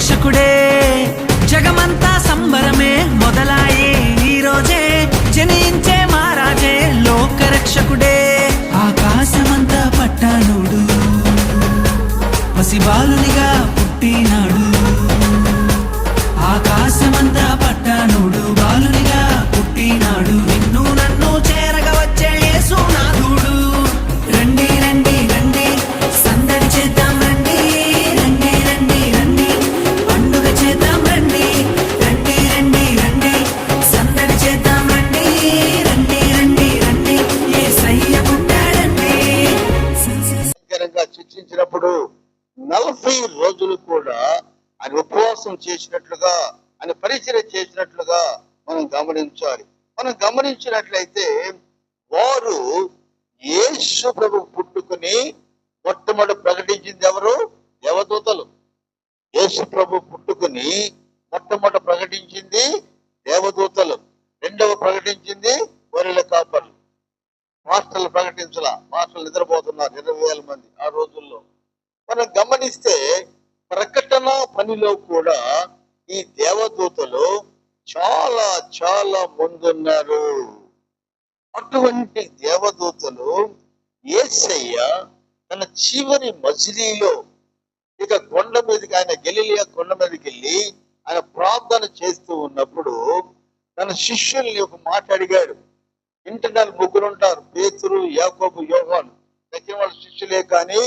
రక్షకుడే. జగమంతా సంబరమే మొదలాయే రోజే. జనించే మహారాజే లోక రక్షకుడే ఆకాశమంతా పట్టానుడు పసిబాలునిగా పుట్టినాడు. నలభై రోజులు కూడా ఆయన ఉపవాసం చేసినట్లుగా ఆయన పరిచయం చేసినట్లుగా మనం గమనించాలి. మనం గమనించినట్లయితే వారు యేసు ప్రభు పుట్టుకుని మొట్టమొదటి ప్రకటించింది ఎవరు? దేవదూతలు. యేసు ప్రభు పుట్టుకుని మొట్టమొదటి ప్రకటించింది దేవదూతలు. రెండవ ప్రకటించింది గొర్రెల కాపర్లు. మాస్టర్లు ప్రకటించలా. మాస్టర్లు నిద్రపోతున్నారు ఇరవై వేల మంది. ప్రకటన కూడా ఈ దేవదూతలు చాలా చాలా ముందున్నారు. అటువంటి దేవదూతలు ఏసయ్య తన చివరి మజిలీలో ఇక కొండ మీదకి ఆయన గెలిలియా కొండ మీదకి వెళ్ళి ఆయన ప్రార్థన చేస్తూ ఉన్నప్పుడు తన శిష్యుల్ని ఒక మాట అడిగాడు. ఇంటర్నల్ ముగ్గురు ఉంటారు పేతురు యాకోబు యోహాను. తగ్గిన వాళ్ళ శిష్యులే కానీ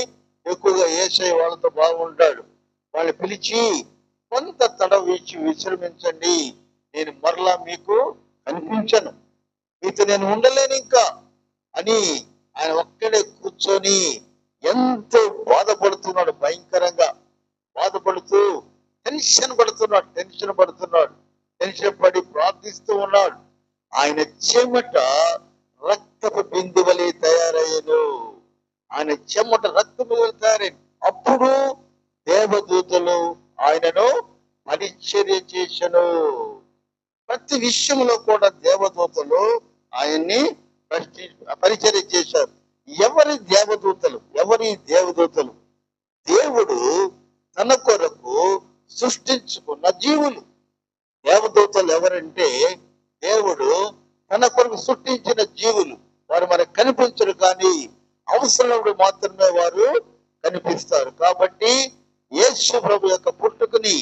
ఎక్కువగా ఏసై వాళ్ళతో బాగుంటాడు. వాళ్ళు పిలిచి కొంత తడవీచి విశ్రమించండి. నేను మరలా మీకు కనిపించను. మీతో నేను ఉండలేను ఇంకా అని ఆయన ఒక్కడే కూర్చొని ఎంతో బాధపడుతున్నాడు భయంకరంగా. బాధపడుతూ టెన్షన్ పడుతున్నాడు టెన్షన్ పడుతున్నాడు. టెన్షన్ పడి ప్రార్థిస్తూ ఉన్నాడు. ఆయన చెమట రక్తపు బిందువలే తయారయ్యను. ఆయన చెమట రక్తపు బిందువలే తయారైన అప్పుడు దేవదూతలు ఆయనను పరిచర్య చేశను. ప్రతి విషయంలో కూడా దేవదూతలు ఆయన్ని పరిచర్య చేశారు. ఎవరి దేవదూతలు? ఎవరి దేవదూతలు? దేవుడు తన కొరకు సృష్టించుకున్న జీవులు. దేవదూతలు ఎవరంటే దేవుడు తన కొరకు సృష్టించిన జీవులు. వారు మనకు కనిపించరు కానీ అవసరముడు మాత్రమే వారు కనిపిస్తారు. కాబట్టి యేసు ప్రభు యొక్క పుట్టుకుని